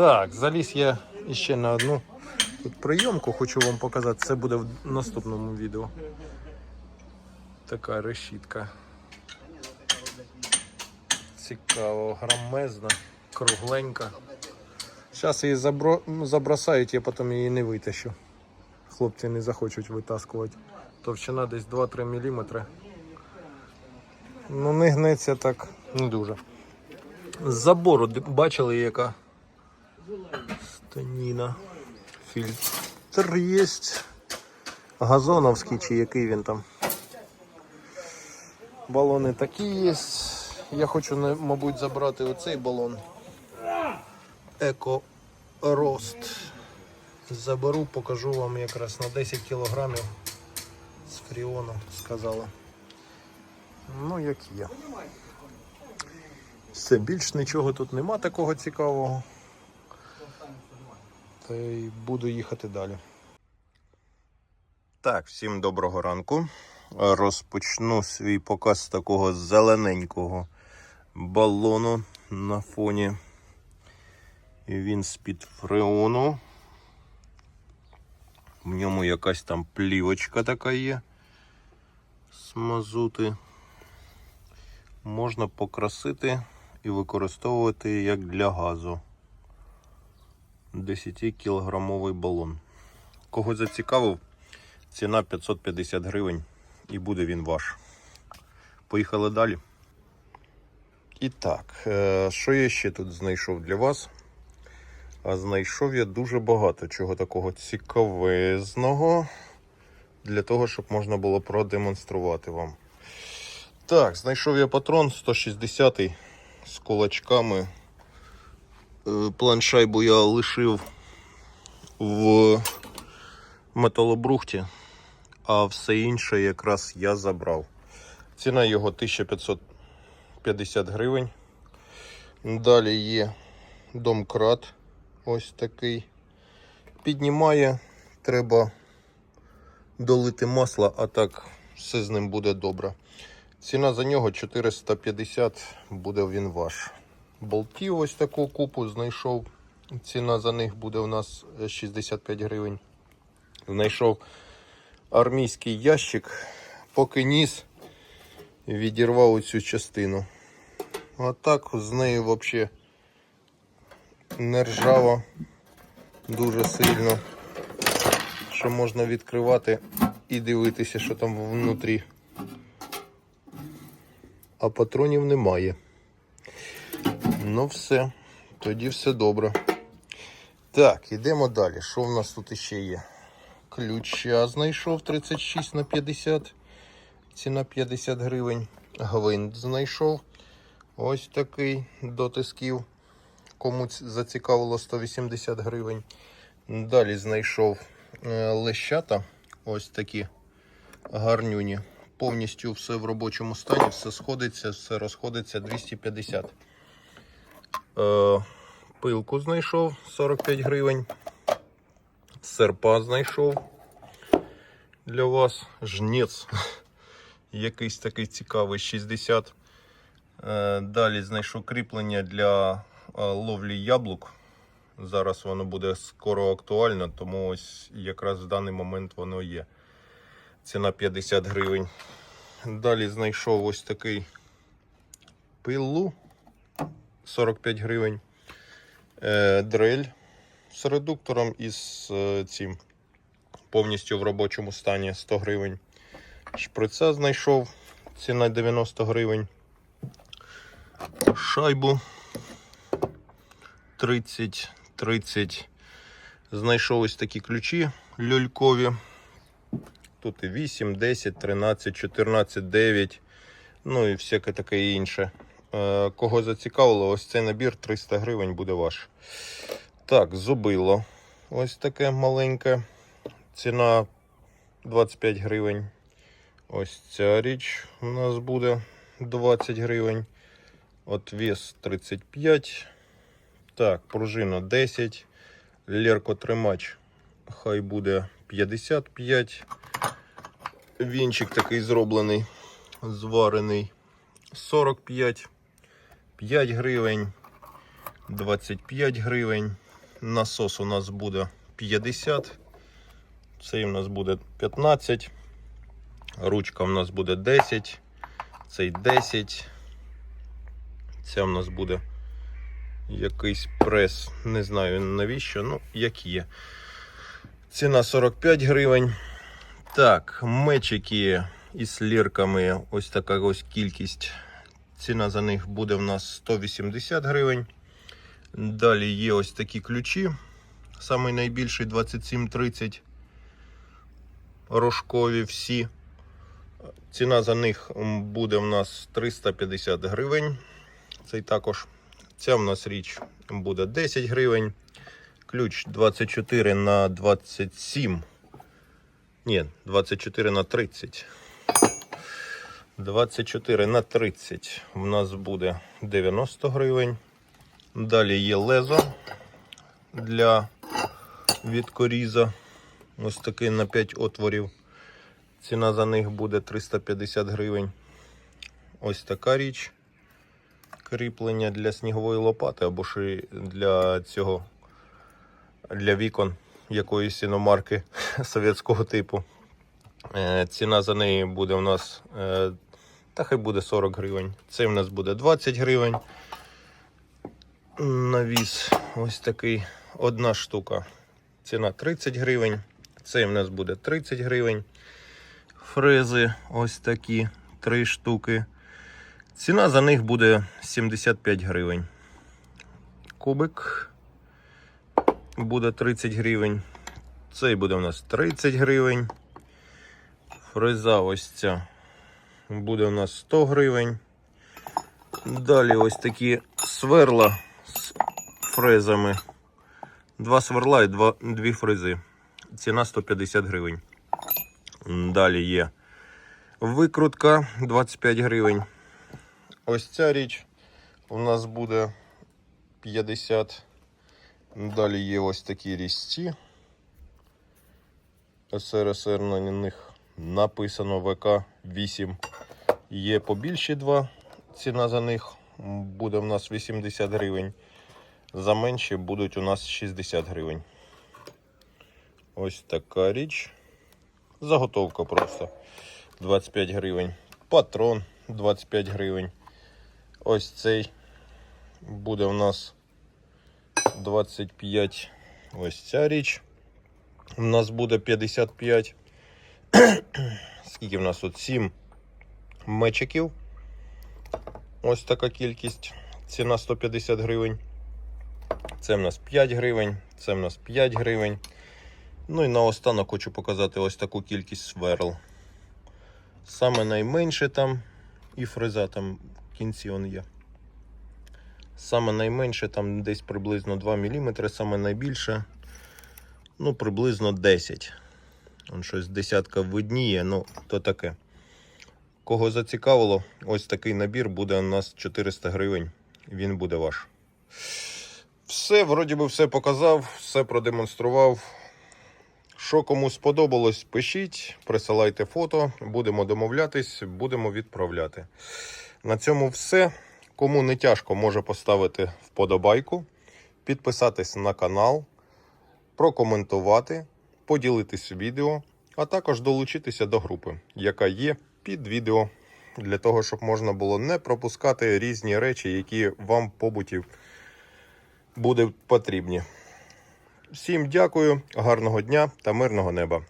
Так, заліз я ще на одну тут прийомку, хочу вам показати. Це буде в наступному відео. Така решітка. Цікаво, грамезна, кругленька. Зараз її забро... забросають, я потім її не витащу. Хлопці не захочуть витаскувати. Товщина десь 2-3 мм. Ну не гнеться так не дуже. З забору бачили, яка станіна. Фільтр є. Газоновський чи який він там. Балони такі є. Я хочу, мабуть, забрати оцей балон. Еко Рост. Заберу, покажу вам якраз на 10 кілограмів з фріону сказала. Ну, як є. Все, більш нічого тут нема такого цікавого. Та й буду їхати далі. Так, всім доброго ранку. Розпочну свій показ такого зелененького балону на фоні. І він з-під фреону. В ньому якась там плівочка така є. З мазути. Можна покрасити і використовувати як для газу. 10 кілограмовий балон. Кого зацікавив, ціна 550 гривень і буде він ваш. Поїхали далі. І так, е, що я ще тут знайшов для вас? А знайшов я дуже багато чого такого цікавезного для того, щоб можна було продемонструвати вам. Так, знайшов я патрон 160 з кулачками. Е, Планшайбу я лишив в металобрухті, а все інше якраз я забрав. Ціна його 1550 гривень. Далі є домкрат. Ось такий. Піднімає, треба долити масла, а так все з ним буде добре. Ціна за нього 450, буде він ваш. Болтів ось таку купу знайшов. Ціна за них буде у нас 65 гривень. Знайшов армійський ящик, поки ніс відірвав оцю частину. А так з нею взагалі не ржава дуже сильно. Що можна відкривати і дивитися, що там внутрі. А патронів немає. Ну все, тоді все добре. Так, йдемо далі. Що в нас тут іще є? Ключа знайшов 36 на 50. Ціна 50 гривень. Гвинт знайшов. Ось такий до тисків. Комусь зацікавило 180 гривень. Далі знайшов е, лещата. Ось такі гарнюні. Повністю все в робочому стані, все сходиться, все розходиться 250. Е, пилку знайшов 45 гривень. Серпа знайшов для вас. Жнець. Якийсь такий цікавий 60. Е, Далі знайшов кріплення для е, ловлі яблук. Зараз воно буде скоро актуально, тому ось якраз в даний момент воно є. Ціна 50 гривень. Далі знайшов ось такий пилу 45 гривень. Е, дрель з редуктором і з е, цим повністю в робочому стані 100 гривень. Шприця знайшов, ціна 90 гривень. Шайбу 30 30. Знайшов ось такі ключі люлькові. Тут і 8, 10, 13, 14, 9. Ну і всяке таке інше. Е, Кого зацікавило, ось цей набір 300 гривень буде ваш. Так, зубило. Ось таке маленьке. Ціна 25 гривень. Ось ця річ у нас буде 20 гривень. От вес 35. Так, пружина 10. Леркотримач хай буде 55. Вінчик такий зроблений, зварений 45, 5 гривень. 25 гривень. Насос у нас буде 50. Цей у нас буде 15. Ручка у нас буде 10. Цей 10. Ця у нас буде якийсь прес. Не знаю навіщо, ну як є. Ціна 45 гривень. Так, мечики із лірками. Ось така ось кількість. Ціна за них буде в нас 180 гривень. Далі є ось такі ключі. Самий найбільший 2730. Рожкові всі. Ціна за них буде в нас 350 гривень. Цей також. Ця в нас річ буде 10 гривень. Ключ 24 на 27. Ні, 24 на 30. 24 на 30 в нас буде 90 гривень. Далі є лезо для відкоріза. Ось такий на 5 отворів. Ціна за них буде 350 гривень. Ось така річ. Кріплення для снігової лопати або ж для цього для вікон якоїсь іномарки совєтського типу. Е, Ціна за неї буде у нас, е, та хай буде 40 гривень. Цей у нас буде 20 гривень. Навіс ось такий одна штука. Ціна 30 гривень. Цей у нас буде 30 гривень. Фрези ось такі, 3 штуки. Ціна за них буде 75 гривень. Кубик буде 30 гривень. Цей буде у нас 30 гривень. Фреза ось ця буде у нас 100 гривень. Далі ось такі сверла з фрезами. Два сверла і два, дві фрези. Ціна 150 гривень. Далі є викрутка 25 гривень. Ось ця річ у нас буде 50. Далі є ось такі різці. СРСР на них написано ВК 8. Є побільші два. Ціна за них буде в нас 80 гривень. За менші будуть у нас 60 гривень. Ось така річ. Заготовка просто 25 гривень. Патрон 25 гривень. Ось цей буде у нас 25. Ось ця річ. У нас буде 55. Скільки в нас тут? 7 мечиків. Ось така кількість. Ціна 150 гривень. Це в нас 5 гривень, це в нас 5 гривень. Ну і наостанок хочу показати ось таку кількість сверл. Саме найменше там і фреза там в кінці он є. Саме найменше там десь приблизно 2 мм, саме найбільше ну приблизно 10. Он щось десятка видніє, ну то таке. Кого зацікавило, ось такий набір буде у нас 400 гривень. Він буде ваш. Все, вроді би, все показав, все продемонстрував. Що кому сподобалось, пишіть, присилайте фото, будемо домовлятись, будемо відправляти. На цьому все. Кому не тяжко, може поставити вподобайку, підписатись на канал, прокоментувати, поділитись відео, а також долучитися до групи, яка є під відео, для того, щоб можна було не пропускати різні речі, які вам в побуті будуть потрібні. Всім дякую, гарного дня та мирного неба!